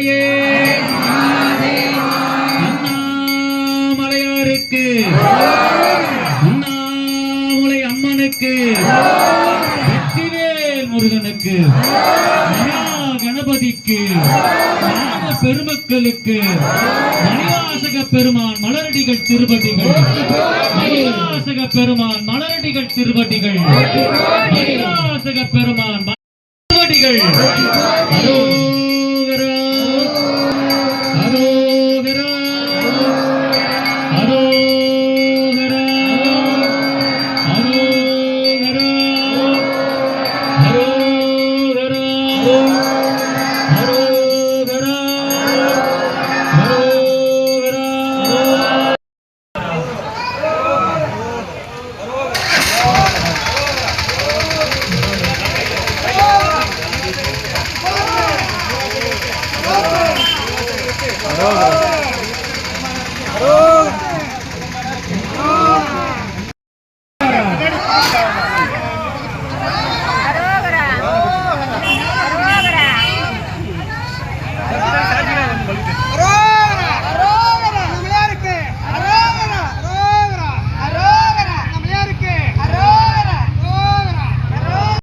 மலையே அண்ணாமலையாருக்கு. அண்ணாமலை அம்மனுக்கு. முருகனுக்கு. கணபதிக்கு. பெருமக்களுக்கு மணிவாசக பெருமான் மலரடிகள் திருப்பதிகள். மணிவாசக பெருமான் மலரடிகள் திருப்பதிகள். மணிவாசக பெருமான் திருவடிகள் here.